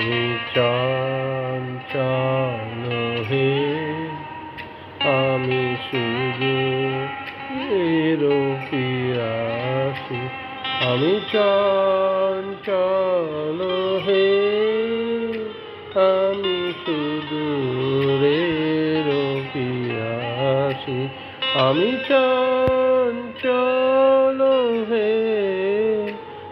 আমি চঞ্চল হে, আমি শুধু পিয়াসি আমি চঞ্চল হে, আমি শুধু পিয়াসি আমি চঞ্চল হে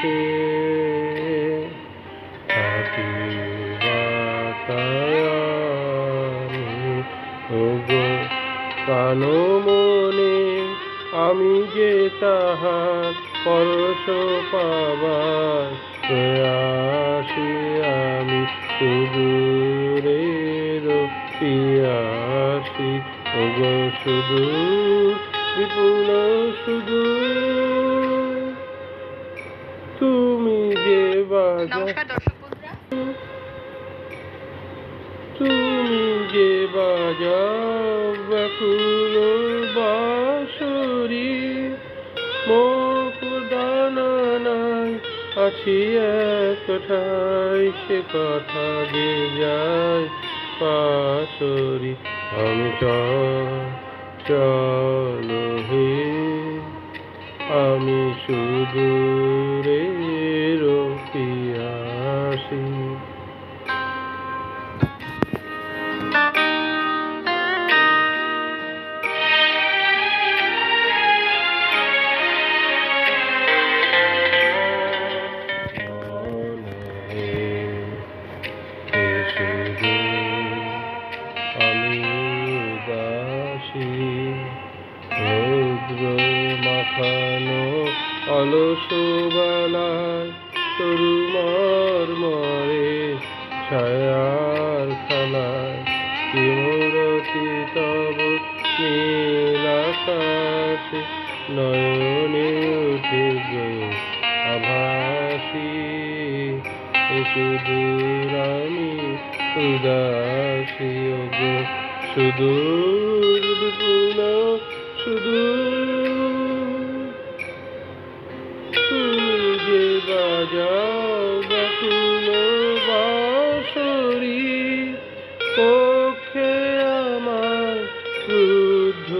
আশাসে থাকি কানো মনে, আমি যে তাহার পরশ পাবার প্রয়াসী আমি সুদূরের পিয়াসী। ওগো সুদূর, বিপুল সুদূর নমস্কার দর্শক বন্ধুরা। তুমি যে বাজাও ব্যাকুল বাঁশরি মোকুদানা নাই আছি একটাই সে কথা যে যায় পাশরি আমি চল হে আমি সুদূরের রৌদ্র মাখানো অলস বেলায় তরুমার মরে ছায়ার খেলায় কি মূরতি তব নীল নয়নে উঠে গো আভাসী। সুদূর আমি উদাসী গো সুদূর তুমি যে বাজাও পক্ষে আমার ক্রুদ্ধ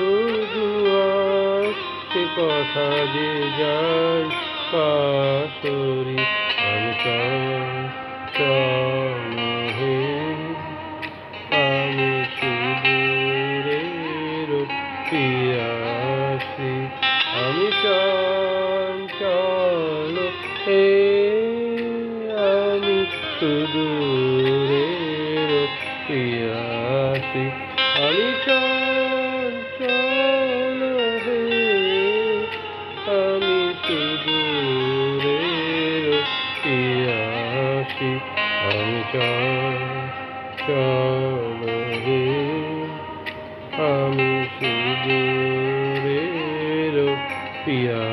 সে কথা যে যায় পাশরি আমি চঞ্চল হে আমি সুদূরের পিয়াসি আমি চঞ্চল হে, আমি সুদূরের পিয়াসি আমি চঞ্চল হে, আমি সুদূরের পিয়া